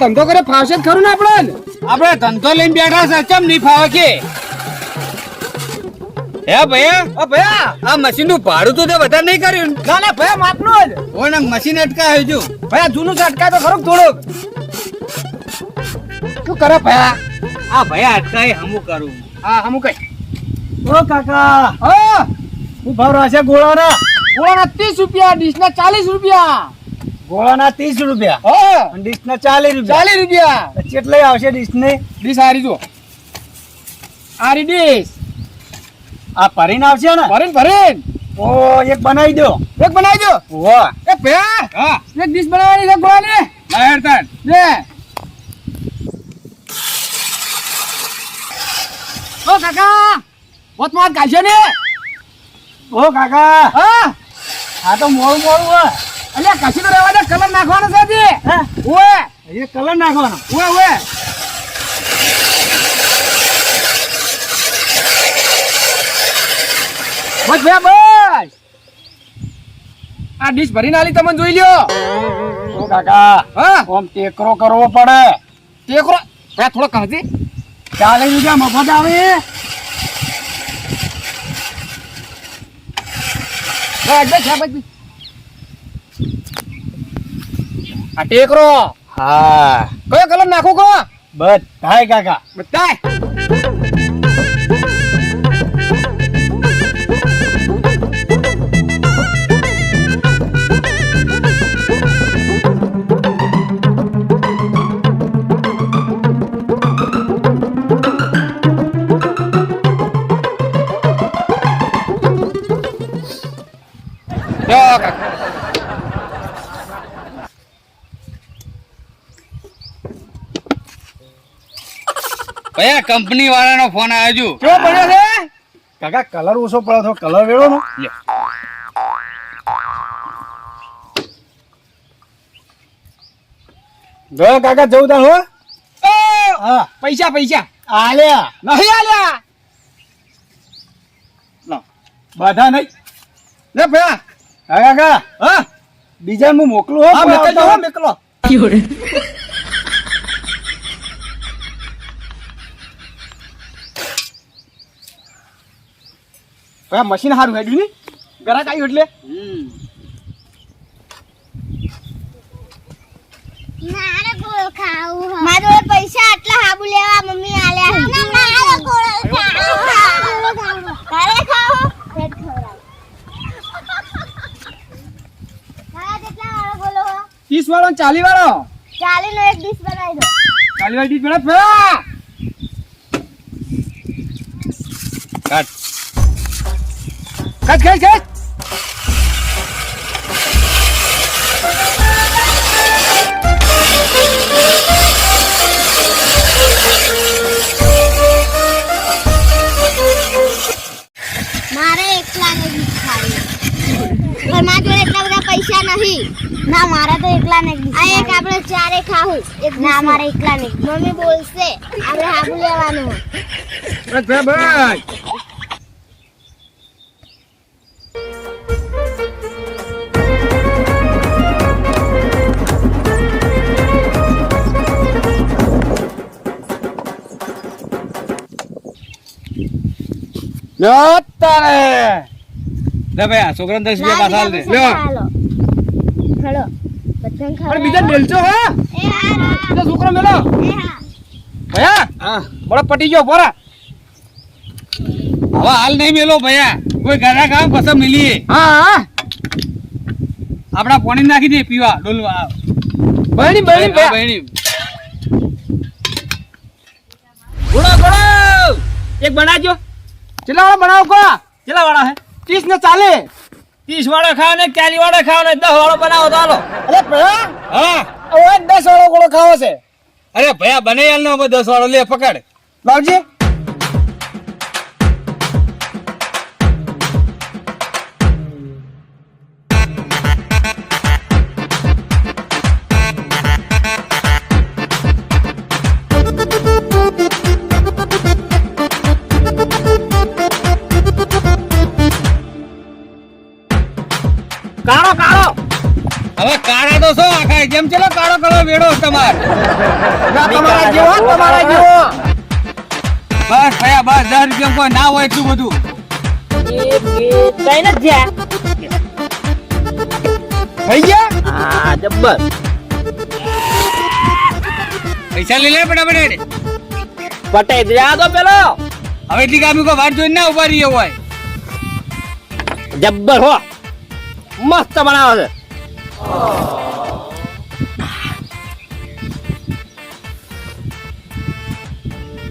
ધંધો કરે ફાવશે જ ખરું ને આપણે? આપણે ધંધો લઈને બેઠા છે કેમ નહીં ફાવે કે હે ભયા? ઓ ભયા આ મશીનનું ભાડું તો તે વધારે નહીં કર્યું? ના ના ભયા માપનું જ. ઓને મશીન અટકાય હજુ. ભયા જૂનું છે અટકાય તો ખરું થોડુંક. શું કરે ભયા? આ ભૈયા અટકાય હમું કરું. હા હમું કઈ. ઓ કાકા. હા હું ભાવ રાશે ગોળાના. ગોળાના ત્રીસ રૂપિયા ડીશ ના ચાલીસ રૂપિયા. ગોળાના ત્રીસ રૂપિયા. હા. ડીશ ના ચાલીસ રૂપિયા. ચાલીસ રૂપિયા. કેટલાય આવશે ડીશની ડીશ આરી જો આરી ડીશ. આ ભરીને આવશે ને? ભરીન ભરીન. ઓ એક બનાવી દો. એક બનાવી દો. વાહ એ ભયા હા. એક ડીશ બનાવવાની છે ગોળાની. બહાર તાન લે. ઓ કાકા. વત માર કાઢશે ને? ઓ કાકા. હા. આ તો મોડું મોરું હોય. અલ્યા કશી તો રહેવા દે કલર નાખવાનો છે હજી. હે? ઓએ એ કલર નાખવાનો. ઓએ ઓએ બસ ભાઈ બસ. આ ડીશ ભરીને આલી તમને જોઈ લ્યો. ઓ કાકા હા? ઓમ ટેકરો કરવો પડે. ટેકરો? ભયા થોડો કહતી ચાલીસ રૂપિયા મફત આવે. બસ બસ છે બસ. આ ટેકરો હા કયો કલર નાખો કો બસ થાય કાકા બતાય જો કાકા ભૈયા કંપની વાળાનો ફોન આવ્યો છું? કેવો પડ્યો છે? કાકા કલર ઓછો પડે તો કલર વેળો નો. જો કાકા જવું તાર હો. હા. પૈસા પૈસા. આલ્યા. નહીં આલ્યા. બધા નહીં. લે ભયા હા કાકા. હા. બીજા હું મોકલું હો મોકલો. મેકલો ભયા મશીન સારું હેડ્યું ની ગરાક આવ્યું એટલે? મારે ગોળ ખાવું હે. મારા પૈસા આટલા હાબુ લેવા મમ્મી આલ્યા કેટલા વાળો ચાલી નો ચાલીનો એક ડીશ બનાવી દો. ચાલી વાળી ડીશ કાટ કચ કચ કચ મારે એકલાને ડીશ ખાવી. પણ મારા જોડે એટલા બધા પૈસા નહીં. ના મારા તો એકલા ને આ એક આપણે ચારે ખાવું. એક ના મારે એકલા નહીં મમ્મી બોલશે આપણે હાબુ લેવાનું કચ ભયા બસ લ્યો તારે લે ભૈયા છોકરાને દસ રૂપિયા પાછા આલ દે. લ્યો. હલો. બધાને પણ બીજા મેલજો હા? એ છોકરો મેલો. ભયા હા. બड़ा પટી ગયો પોરા. હવે હાલ નહીં મેલો ભૈયા. કોઈ ઘરા કામ પછી મિલીએ. હા. હા આપડા પાણી નાખી દે પીવા ડોલવા બહેણી બહેણી બહેણી. ઘોડો ઘોડો. એક બનાવજો. કેટલા વાળા બનાવો કો કેટલા વાળા હે? ત્રીસ ને ચાલે ત્રીસ વાળો ખાવ ને ચાલી વાળો ખાવ ને દસ વાળો બનાવો તો હાલો અરે ભયા હા. હવે દસ વાળો ગોળો ખાવો છે. અરે ભૈયા બને યાર નો દસ વાળો લે પકડ. લાવજી. જેમ ચલો કાળો કાળો વેડો તમાર. તમારા જેવો તમારા જેવો. બસ ભયા બસ દસ રૂપિયા કોઈ ના હોય એટલું બધું. કઈ નથી જ્યાં થઈ ગયા? હા જબ્બર. પૈસા લઈ લે ફટાફટ. પટાઈ દે તો પેલો. હવે એટલી કામી કોઈ વાત જોઈને ના ઊભા રહીએ હોય. જબ્બર હો. મસ્ત બનાવે છે.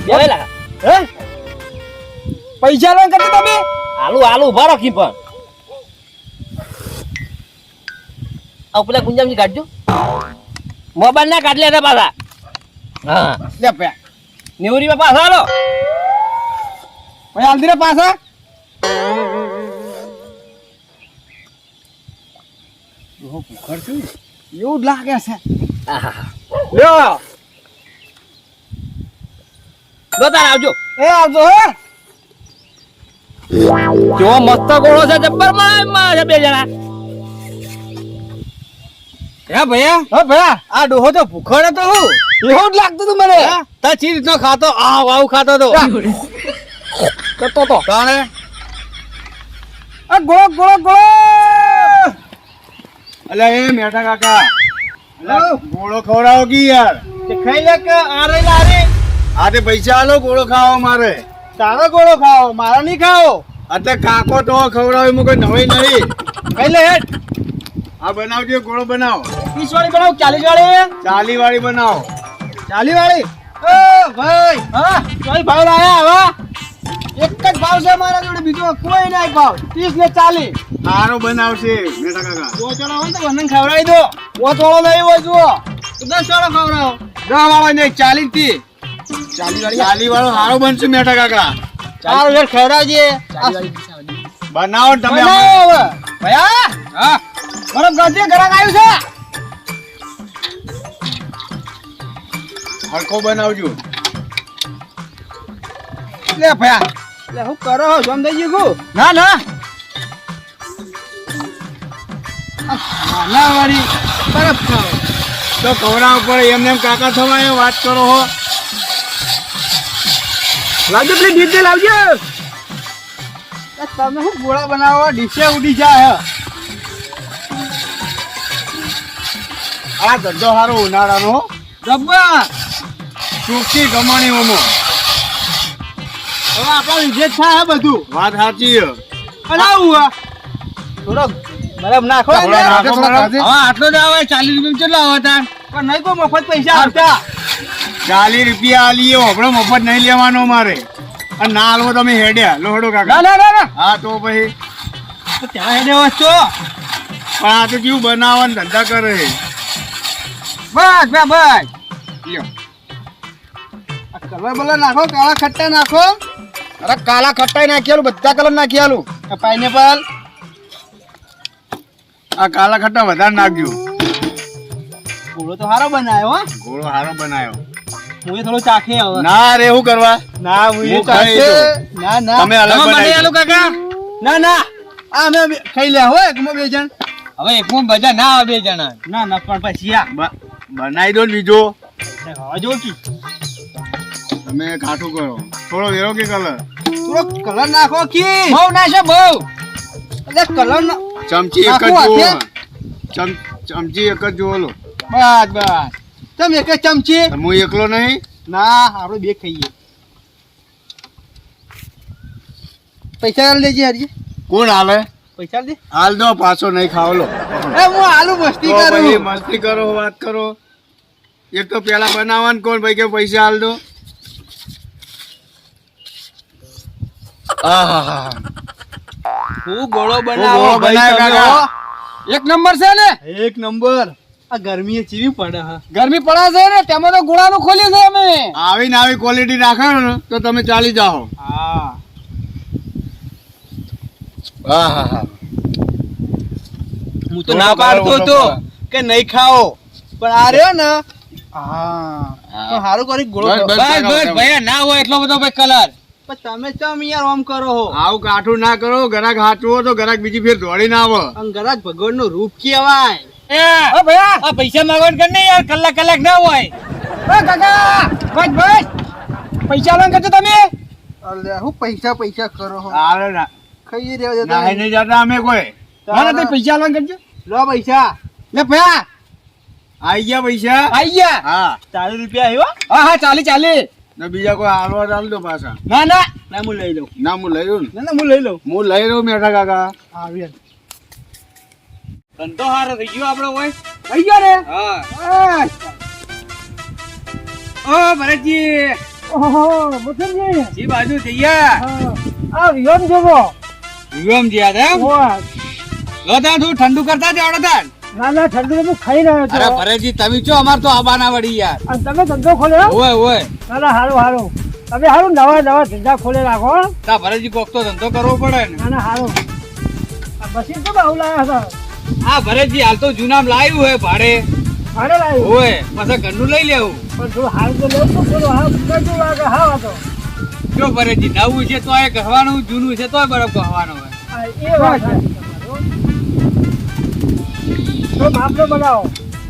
બેલા. હે? પૈસા લો કરતી તમે. આલુ આલુ ઊભા રાખી પણ આ પેલા ગુંજામજી કાઢજો. મોબાઈલ ના કાઢ લેતા પાછા. હા. લે પયા નેવરી માં પાછા હાલો. ભાઈ હાલતી રે પાછા. એવું લાગે છે. લ્યો. લો તાર આવજો. એ આવજો હે. જો મસ્ત ગોળો છે જબ્બરમાં છે બે જણા. હે ભૈયા. હે ભૈયા. આ ડોહો તો ભૂખડ હતો હું. એવું જ લાગતું તું મને. તા ચીજ નો ખાતો આવ આવ ખાતો તો કરતો તો. કાણે આ ગોળો ગોળો ગોળો. અલે એ મેઠા કાકા. ગોળો ખવડાવો કી યાર? તે ખાઈ લે કે આરે લારે? આ તે પૈસા આલો ગોળો ખાવો મારે તારો ગોળો ખાવો મારા નહીં ખાઓ. અત્યારે કાકો તો ખવડાવે એમાં કોઈ નવી નહીં. એટલે હેડ આ બનાવજો ગોળો બનાવો. પીસ વાળી બનાવ ચાલીસ વાળી ચાલી વાળી બનાવો. ચાલી વાળી ઓ ભાઈ. હા કોઈ ભાવ લાયા હવા એક જ ભાવ છે મારા જોડે બીજો કોઈ નહીં ભાવ. ત્રીસ ને ચાલી સારો બનાવશે મેઠા કાકા. દો ચલો હોય તો બંને ખવડાવી દો. પોત વાળો નહીં હોય જુઓ. દસ વાળો ખવડાવો. દસ વાળો નહીં ચાલીસથી ચાલી વાળો હારો બનશે મેઠા કાકા ચાલો ઘર ખવડાવજે. બનાવો તમે બનાવો ભયા? હા. બરફ ગાંધી ઘરાક આવ્યું છે. હરખો બનાવજો. લે ભયા. લે હું કરો જમ થઈ ગયું ના ના. ના વાળી બરફ ખાવ તો ખવડાવો પડે એમને એમ કાકા થવાય વાત કરો હો. લાવજો પેલી ડીજે લાવજો તમે શું ગોળા બનાવવા ડીશે ઉડી જાય આ ધંધો સારો ઉનાળાનો ડબ્બા ચોખ્ખી કમાણીઓમાં હવે આપણા લીધે જ થાય હે બધું. વાત સાચી બનાવું અને આવું હે. થોડો બરફ નાખો આટલો જ આવે ચાલીસ રૂપિયા કેટલા આવે તાર? પણ નહીં કોઈ મફત પૈસા આવતા. ચાલી રૂપિયા આલીએ આપણો મફત નહીં લેવાનો મારે. અને ના હાલવો તમે હેડ્યા લોહડો કાકા. ના ના ના હા તો પછી. ત્યાં હેડે વસ્તુ પણ આ તો કેવું બનાવવાનું ધંધા કરે. બસ બસ બસ. લ્યો. આ કલર બલર નાખો કાળા ખટ્ટા નાખો. અરે કાળા ખટ્ટા નાખી બધા કલર નાખી આલું પાઇનેપલ. આ કાલા ખટ્ટા વધારે નાખજો ઘોડો તો સારો બનાવ્યો ગોળો સારો બનાવ્યો. હું થોડો ચાખી હવે. ના રે હું કરવા? ના હું ખાઈ ના ના. તમે અલગ બનાવી કાકા? ના ના. આ અમે ખાઈ લે હો એકમાં બે જણ. હવે એકમાં બધા ના આવે બે જણા. ના ના પણ પછી આ. બનાવી દો બીજો. હજો કી. તમે કાઠું કરો. થોડો વેરો કે કલર થોડો કલર નાખો કી. બહુ નાખો બહુ. એટલે કલર ના ચમચી એક જ જુઓ. ચમ- ચમચી એક જ જુઓ લો. બસ બસ. તમે એક જ ચમચી? હું એકલો નહીં. ના આપણે બે ખાઈએ. પૈસા લેજે હરજી કોણ હાલે? પૈસા દે. હાલ દો પાછો નહીં ખાવ લો. એ હું આલુ મસ્તી કરું. મસ્તી કરો વાત કરો. એક તો પેલા બનાવવાનું કોણ ભાઈ કે પૈસા હાલ દો. હું ગોળો બનાવો ભાઈ બનાવ્યો એક નંબર છે ને? એક નંબર. આ ગરમી ચીવી પડે હા. ગરમી પડે છે ને તેમાં તો ગોળાનું ખોલ્યું છે અમે. આવી ને આવી ક્વોલિટી રાખો ને તો તમે ચાલી જાઓ. હા. તો ના પાડતો હતો કે નહીં ખાઓ. પણ આ રહ્યો ને. હા. સારું કરી ગોળો બસ, બસ, બસ કરો, બસ. તમે. ભૈયા ના હોય એટલો બધો ભાઈ કલર. પણ તમે ચમ યાર આમ કરો હો? આવું કાઠું ના કરો ગરાક હાચવો તો ગરાક બીજી ફેર દોડી ના આવે. ગરાક ભગવાનનું રૂપ કેવાય એ ઓ ભયા! આ પૈસા માંગવાનું કર ને યાર? કલાક કલાક ના હોય. ઓ કાકા બસ બસ. પૈસા લંગ કરજો તમે. અલે હું પૈસા પૈસા કરો હો. ના. ખાઈ રહ્યો ના નહીં જતા અમે કોઈ. ના ના પૈસા લંગ કરજો. લો પૈસા. લે ભયા. આઈ ગયા પૈસા? આઈ ગયા. હા. ચાલીસ રૂપિયા આવ્યો હા હા ચાલી ચાલી. ને બીજા કોઈ હાલવા ચાલ દો પાછા. ના ના. ના હું લઈ લઉં. ના હું લઈ લઉં ના. ના હું લઈ લઉં. હું લઈ લઉં મેઠા કાકા. આવી ધંધો હારો થઈ ગયો આપણો હોય થઈ ગયો રે હા. બસ. ઓ ભરતજી. ઓહો મુસલજી જી બાજુ જઈએ. આ વિયમ જોવો. વિયમ જી દે એમ? ઓય તું ઠંડુ કરતા જ આવડે તાન ના ના ઠંડુ તો ખાઈ રહ્યો અરે ભરતજી તમે છો અમાર તો આબાના વડી યાર. અને તમે ધંધો ખોલ્યો? ઓય ઓય ના ના હારું હારું. તમે હારું નવા નવા ધંધા ખોલે રાખો હો. તા ભરતજી કોક તો ધંધો કરવો પડે ને. ના ના હારું. આ મશીન તો બહુ લાયા આ ભરતજી હાલ તો જૂનામ લાવ્યું હોય ભાડે. ભાડે લાવ્યું હોય પાછા ઘરનું લઈ લેવું. પણ થોડું હાલ તો લઉં તો થોડું હા કેટલું લાગે હા તો. જો ભરતજી નવું છે તો એ કહેવાનું જૂનું છે તોય બરફ કહેવાનું હોય એ વાત તો માપનો બનાવો.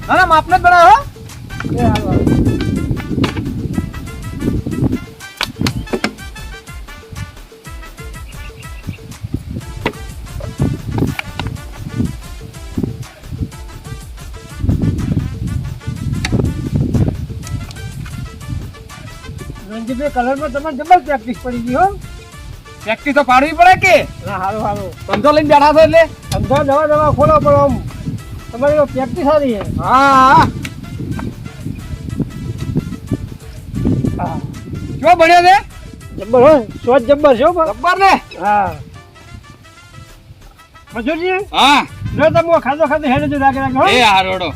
હા માપને જ બનાવો એ હારું હારું. કલરમાં તમને જબર પ્રેક્ટિસ પડી ગઈ હો. પ્રેક્ટિસ તો પાડવી પડે કે? ના હારું હારું. ધંધો લઈને બેઠા છો એટલે? ધંધો દવા દવા ખોલો પણ આમ તમારી પ્રેક્ટિસ સારી છે. હા. હા જો ભણ્યો છે? જબ્બર હો શોધ જબ્બર છો જબ્બર ને? હા. મજૂરજી હા. જો તમે ખાધો ખાધો હેડે જો રાખે રાખે એ હારોડો.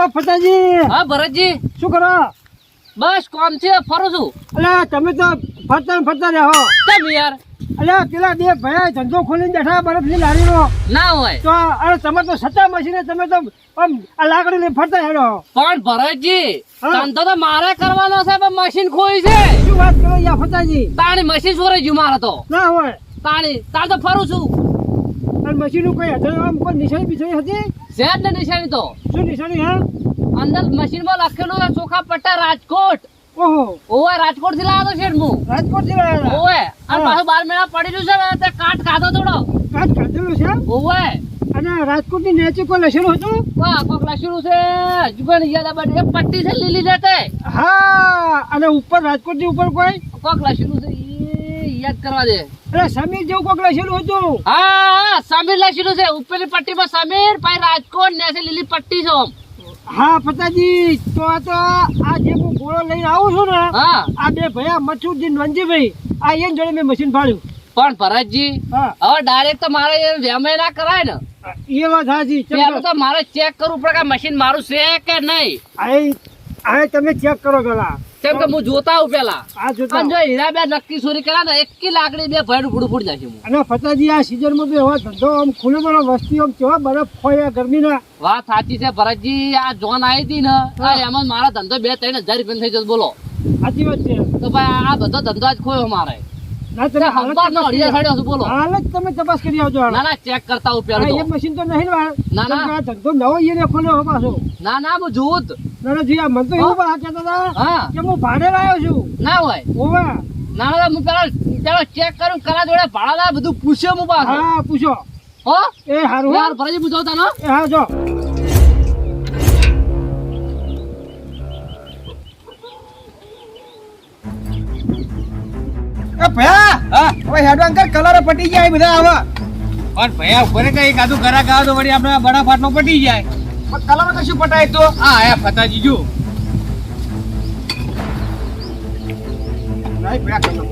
ઓ ફટાજી! હા ભરતજી. શું કરો? બસ કામ છે ફરું છું. અલ્યા તમે તો ફરતા ફરતા રહો. કેમ યાર? અલ્યા પેલા બે ભયા ધંધો ખોલીને બેઠા બરફની લારીનો. ના હોય. તો અરે તમે તો સત્તા મશીને તમે તો આમ આ લાકડી લઈને ફરતા હેડો. પણ ભરતજી. ધંધો તો મારે કરવાનો છે પણ મશીન ખોઈ છે. શું વાત કરો યા ફટાજી? તાણી મશીન સોરે ગયું મારે તો ના હોય. તાણી તાર તો ફરું છું. અને મશીનનું કોઈ હતું આમ કોઈ નિશાની બિશાની હતી? છે જ ને નિશાની તો. શું નિશાની હા? અંદર મશીનમાં લખેલું છે ચોખા પટ્ટા રાજકોટ. ઓહો. ઓવે રાજકોટથી લાવ્યો છે હું રાજકોટથી લાવ્યો ઓવે અને. પાછું બાર મહિના પડેલું છે તે કાટ ખાધો થોડો. કાટ ખાધેલું છે ઓવે. અને રાજકોટની નેચે કોઈ લસેલું હતું? વાહ કોક લખેલું છે હજુ પણ યાદ આવે પટ્ટી છે લીલી છે તે. હા અને ઉપર રાજકોટની ઉપર કોઈ? કોક લખેલું છે યાદ કરવા દે. એટલે સમીર જેવું કોક લખેલું હતું. હા સમીર લખેલું છે. ઉપરની પટ્ટીમાં સમીર પછી રાજકોટ ને લીલી પટ્ટી છે હા પતાજી તો આ તો આ જે હું ગોળો લઈને આવું છું ને હા. આ બે ભયા મચુરજી વંજીભાઈ આ એમ જોડે મેં મશીન ફાડ્યું. પણ ભરતજી હવે ડાયરેક્ટ તો મારે વેમે ના કરાય ને. એ વાત હાજી તો મારે ચેક કરવું પડે કે મશીન મારું છે કે નહીં. આ તમે ચેક કરો પેલા કેમ કે હું જોતા આવું પેલા આ જોતા. જો હીરા બે નક્કી ચોરી કર્યા ને એકી લાકડી બે ભેડું ફૂડ ફૂડ નાખ્યું અને ફતાજી આ સિઝનમાં તો એવા ધંધો આમ ખુલ્લો મને વસ્તી આમ કેવા બરફ હોય આ ગરમીના. વાત સાચી છે ભરતજી આ જોન આવી હતી ને એમાં મારા ધંધો બે ત્રણ હજાર રૂપિયા થઈ જશે બોલો. સાચી વાત છે. તો ભાઈ આ બધો ધંધો આજ ખોયો મારે. તમે તપાસ કરી આવજો ના ના ચેક કરતા હું એ મશીન તો નહીં ના, ના. ધંધો નવો ખોલ્યો પાછો. ના ના હું જોઉં જ. ના ના આ મને તો એવું પણ કહેતા હતા કે હું ભાડે લાવ્યો છું. ના હોય. ઓવા ના ના હું પેલા પેલો ચેક કરું કરા જોડે ભાડા બધું પૂછ્યો હું પાછો. હા પૂછો. હો? એ હારું. યાર ભરતજી પૂછવતા ને એ હા જો. ભયા હા? હવે હેડ અંકલ કલર પટી જાય બધા આવા પણ ભૈયા ઉપર કઈ કાધું કરા આવે તો વળી આપણે બડા ફાટનો પટી જાય. કલર કશું પટાય તો? હા આયા ફતાજી જો. નહીં ભયા કલર.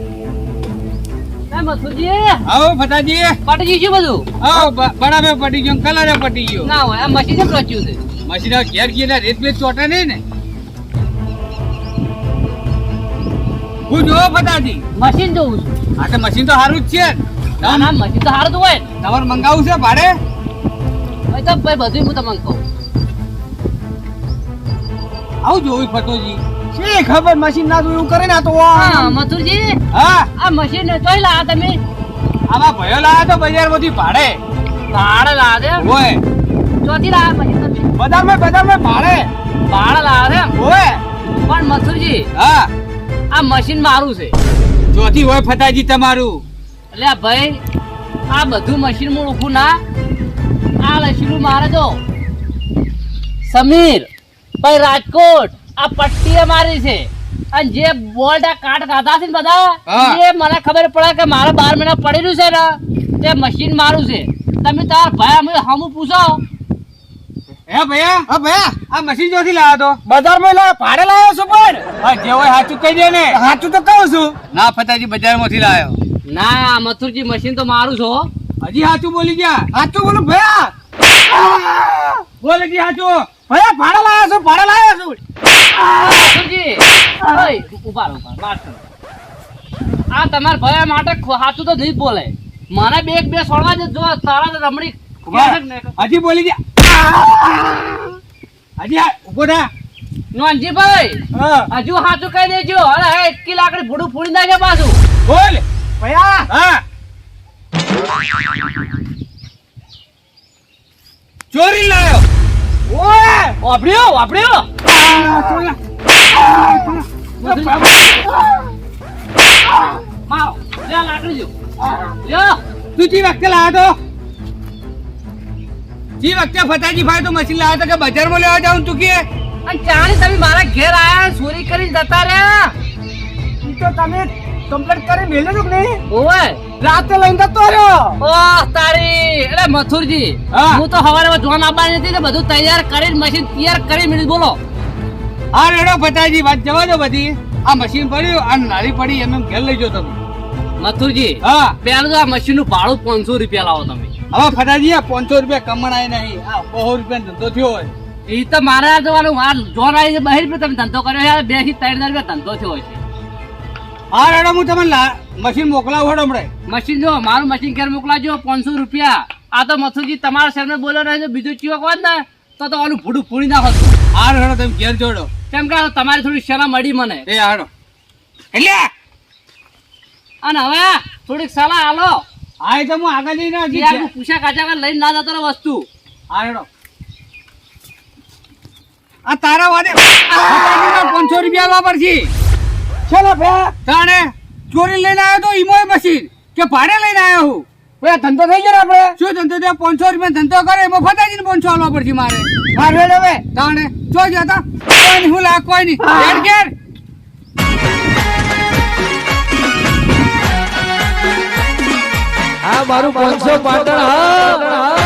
આવો પટી ગયું બધું? આવો પટી ગયો કલર પટી ગયો. ના હોય આ મશીન જ રચ્યું છે? મશીન ઘેર ગયેલા રેત બેત ચોટે નહીં ને. હું જો ફટાજી મશીન જોઉં છું. આ તો મશીન તો સારું જ છે. ના ના મશીન તો સારું તો હોય ને. તમારે મંગાવવું છે ભાડે? ભાઈ તો ભાઈ બધું હું તમને કહું. આવું જોવું ફટોજી શી ખબર? મશીન ના જોયું? કરે ને આ તો હા મથુરજી. હા? આ મશીન ચોઈ લાયા તમે? આમાં ભયો લાયા તો બજારમાંથી ભાડે. ભાડે લાયા દે ઓય. ચોથી લાયા મશીન તમે? બજારમાં બજારમાં ભાડે. ભાડે લાયા દે ઓય. પણ મથુરજી હા. આ મશીન મારું છે. ચોથી હોય ફટાજી તમારું. એટલે ભાઈ આ બધું મશીન હું ઓળખું ના. આ લશીલું મારે તો. સમીર. ભાઈ રાજકોટ આ પટ્ટીએ મારી છે. અને જે બોલ્ટ આ કાટ ખાતા છે ને બધા એ મને ખબર પડે કે મારે બાર મહિના પડેલું છે ને તે મશીન મારું છે. તમે તાર ભાઈ અમે હમું પૂછો. હે ભૈયા? હા ભૈયા આ મશીન ચોથી લાયા તો? બજારમાં લાયા ભાડે લાવ્યો છું પણ. હા જે હોય સાચું કહી દે ને. સાચું તો કહું છું. ના ફતાજી બજારમાંથી લાવ્યો ના મથુરજી મશીન તો મારું છો હજી સાચું બોલી ગયા? સાચું બોલું ભૈયા. બોલે સાચું. ભૈયા ભાડા લાયો છું ભાડા લાયો છું. ઊભા ઊભા વાત કરો. આ તમારા ભાઈ માટે સાચું તો નહીં બોલે. મને બે બે સોળવા જ જો તારા તો રમણી હજી બોલી ગયા. હજી ઊભો થા. નોનજીભાઈ ભાઈ હજુ સાચું કહી દેજો. અરે હે એટલી લાકડી ભૂડું ફૂડી નાખે પાછું. બોલ. ભયા. હા. ચોરી લાયો. ઓય! લે લાકડી જો તું જી વખતે લાયો તો જી વખતે ફતાજી ભાઈ તો મશીન લાયો તો કે બજારમાં લેવા જાઉં તું અને ચાણી તમે મારા ઘેર આયા ચોરી કરીને જતા રહ્યા. તો તમે કમ્પ્લીટ કરી મેલે છો કે ઓય રાતે લઈને જતો રહ્યો. ઓહ તારી. અરે મથુરજી હા. તો સવારે જોન આવવાની હતી ને બધું તૈયાર કરીને મશીન તૈયાર કરી મિનિટ બોલો. હા રેડો ફતાજી વાત જવા દો બધી. આ મશીન પડ્યું આ નાળી પડી એમ એમ ઘેર લઈ જાઓ તમે. મથુરજી હા. પેલું આ મશીનનું ભાડું પાંચસો રૂપિયા લાવો તમે. હવે ફટાજી આ પાંચસો રૂપિયા કમણાય નહીં. આ બહુ રૂપિયા ધંધો થયો હોય. એ તો મારા જવાનું જોવાનું જોન આવી બહાર તમે ધંધો કર્યો છે બેથી ત્રણ હજાર રૂપિયા ધંધો થયો છે. હા રેડો હું તમને મશીન મોકલાવું હેડો હમણાં. મશીન જો મારું મશીન ઘેર મોકલાજો પાંચસો રૂપિયા. આ તો મથુજી તમારા શહેર બોલો નહીં બીજું ચીવક વાત ને? તો તો ઓલું ભૂડું ફોડી નાખો. હા રેડો તમે ઘેર જોડો. કેમ કે તમારી થોડી શરમ મળી મને. એ હાડો. એટલે અને હવે થોડીક સલાહ આલો. હા એ તો હું આગળ જઈને હજી પૂછા કાચા લઈને ના જતો વસ્તુ. હા રેડો આ તારા વાદે પાંચસો રૂપિયા વાપરશી ચલો ભયા. તાણે ચોરી લઈને આવ્યો તો ઈમોય મશીન. કે ભાડે લઈને આવ્યો હું? ભાઈ ધંધો થઈ ગયો ને આપણે? શું ધંધો થયો? પાંચસો રૂપિયા ધંધો કરે એમાં ફટાજીને પાંચસો આલવા પડશે મારે. મારે હવે. તાણે જો જતા કોઈ નહીં હું લાગ કોઈ નહીં ઘેર મારું પાંચસો પાટણ હા